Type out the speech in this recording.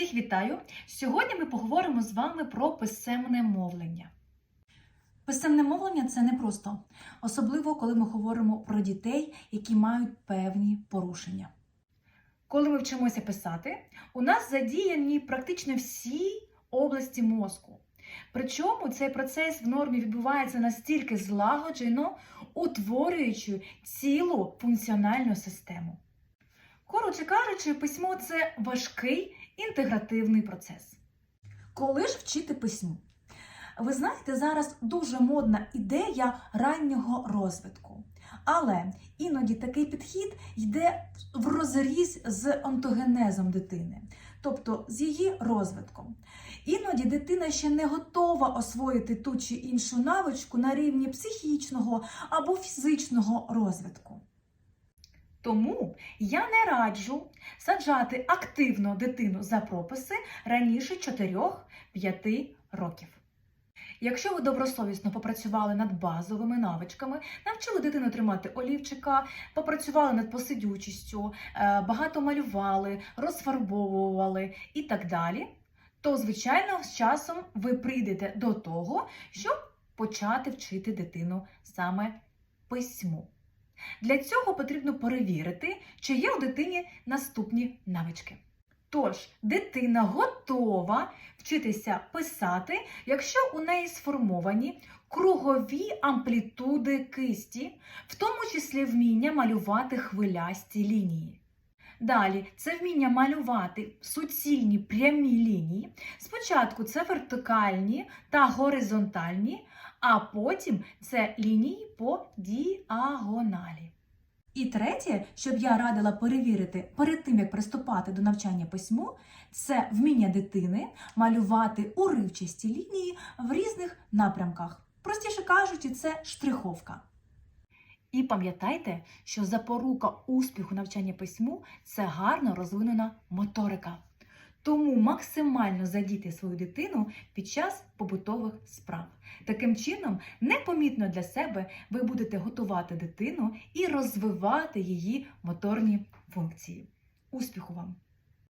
Всіх вітаю! Сьогодні ми поговоримо з вами про писемне мовлення. Писемне мовлення це непросто, особливо коли ми говоримо про дітей, які мають певні порушення. Коли ми вчимося писати, у нас задіяні практично всі області мозку. Причому цей процес в нормі відбувається настільки злагоджено, утворюючи цілу функціональну систему. Коротше кажучи, письмо це важкий інтегративний процес. Коли ж вчити письму? Ви знаєте, зараз дуже модна ідея раннього розвитку. Але іноді такий підхід йде в розріз з онтогенезом дитини, тобто з її розвитком. Іноді дитина ще не готова освоїти ту чи іншу навичку на рівні психічного або фізичного розвитку. Тому я не раджу саджати активно дитину за прописи раніше 4-5 років. Якщо ви добросовісно попрацювали над базовими навичками, навчили дитину тримати олівчика, попрацювали над посидючістю, е, багато малювали, розфарбовували і так далі, то, звичайно, з часом ви прийдете до того, щоб почати вчити дитину саме письму. Для цього потрібно перевірити, чи є у дитині наступні навички. Тож, дитина готова вчитися писати, якщо у неї сформовані кругові амплітуди кисті, в тому числі вміння малювати хвилясті лінії. Далі це вміння малювати суцільні прямі лінії. Спочатку це вертикальні та горизонтальні, а потім це лінії по діагоналі. І третє, що б я радила перевірити перед тим, як приступати до навчання письму, це вміння дитини малювати уривчасті лінії в різних напрямках. Простіше кажучи, це штриховка. І пам'ятайте, що запорука успіху навчання письму це гарно розвинена моторика. Тому максимально задійте свою дитину під час побутових справ. Таким чином, непомітно для себе ви будете готувати дитину і розвивати її моторні функції. Успіху вам!